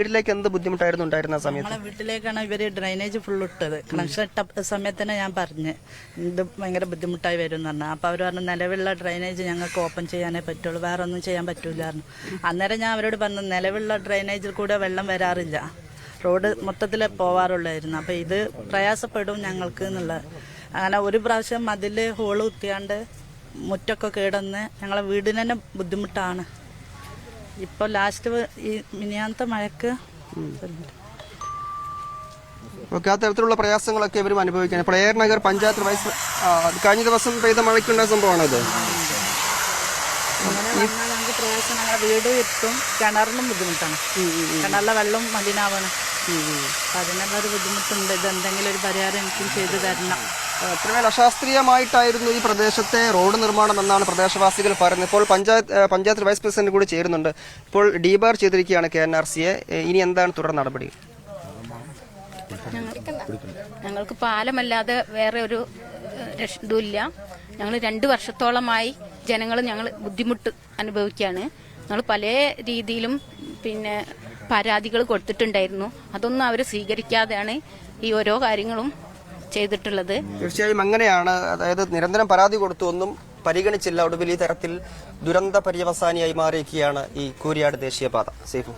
വീട്ടിലേക്ക് എന്ത് ബുദ്ധിമുട്ടായിരുന്നു ഉണ്ടായിരുന്ന സമയത്ത്? നമ്മളെ വീട്ടിലേക്കാണ് ഇവർ ഡ്രൈനേജ് ഫുൾ ഇട്ടത്. കണക്ഷൻ ഇട്ട സമയത്ത് തന്നെ ഞാൻ പറഞ്ഞു ഇത് ഭയങ്കര ബുദ്ധിമുട്ടായി വരും എന്ന് പറഞ്ഞു. അപ്പൊ അവർ പറഞ്ഞു നിലവിലുള്ള ഡ്രൈനേജ് ഞങ്ങൾക്ക് ഓപ്പൺ ചെയ്യാനേ പറ്റുള്ളൂ വേറെ ഒന്നും ചെയ്യാൻ പറ്റൂലായിരുന്നു അന്നേരം ഞാൻ അവരോട് പറഞ്ഞു നിലവിലുള്ള ഡ്രൈനേജിൽ കൂടെ വെള്ളം വരാറില്ല. റോഡ് മൊത്തത്തിൽ പോവാറുള്ളായിരുന്നു. അപ്പൊ ഇത് പ്രയാസപ്പെടും ഞങ്ങൾക്ക് എന്നുള്ളത് അങ്ങനെ ഒരു പ്രാവശ്യം മതിൽ ഹോൾ കുത്തിയാണ്ട് മുറ്റൊക്കെ കേടന്ന് ഞങ്ങളെ വീടിന് തന്നെ ബുദ്ധിമുട്ടാണ്. ഇപ്പോൾ ലാസ്റ്റ് ഈ മിനിയാന്ത മഴക്ക് ഓക്കെ ആ തരത്തിലുള്ള പ്രയാസങ്ങളൊക്കെ ഇവരും അനുഭവിക്കാൻ. പ്ലെയർ നഗർ പഞ്ചായത്ത് വൈസ് കഴിഞ്ഞ ദിവസം പെയ്ത മഴയ്ക്കുണ്ടായ സംഭവമാണ് അത് പ്രയാസം. വീട് എത്തും കിണറിനും ബുദ്ധിമുട്ടാണ്. കിണറിലെ വെള്ളം മലിനാവണം. അതിനുള്ളൊരു ബുദ്ധിമുട്ടുണ്ട്. ഇത് എന്തെങ്കിലും ഒരു പരിഹാരം എനിക്കും ചെയ്തു തരണം. അത്രമേൽ അശാസ്ത്രീയമായിട്ടായിരുന്നു ഈ പ്രദേശത്തെ റോഡ് നിർമ്മാണം എന്നാണ് പ്രദേശവാസികൾ പറയുന്നത്. ഇപ്പോൾ പഞ്ചായത്ത് പഞ്ചായത്ത് വൈസ് പ്രസിഡന്റ് കൂടി ചേരുന്നുണ്ട്. ഇപ്പോൾ ഡീബാർ ചെയ്തിരിക്കുകയാണ് കെ എൻ ആർ സിയെ. ഇനി എന്താണ് തുടർ നടപടി? ഞങ്ങൾക്ക് പാലമല്ലാതെ വേറെ ഒരു ഇതുമില്ല ഞങ്ങൾ രണ്ട് വർഷത്തോളമായി ജനങ്ങൾ ഞങ്ങൾ ബുദ്ധിമുട്ട് അനുഭവിക്കുകയാണ്. ഞങ്ങൾ പല രീതിയിലും പിന്നെ പരാതികൾ കൊടുത്തിട്ടുണ്ടായിരുന്നു. അതൊന്നും അവർ സ്വീകരിക്കാതെയാണ് ഈ ഓരോ കാര്യങ്ങളും ചെയ്തിട്ടുള്ളത്. തീർച്ചയായും അങ്ങനെയാണ്. അതായത് നിരന്തരം പരാതി കൊടുത്തു ഒന്നും പരിഗണിച്ചില്ല. ഒടുവിൽ ഈ തരത്തിൽ ദുരന്ത പര്യവസാനിയായി മാറിയിരിക്കുകയാണ് ഈ കൂരിയാട് ദേശീയപാത. സേഫു.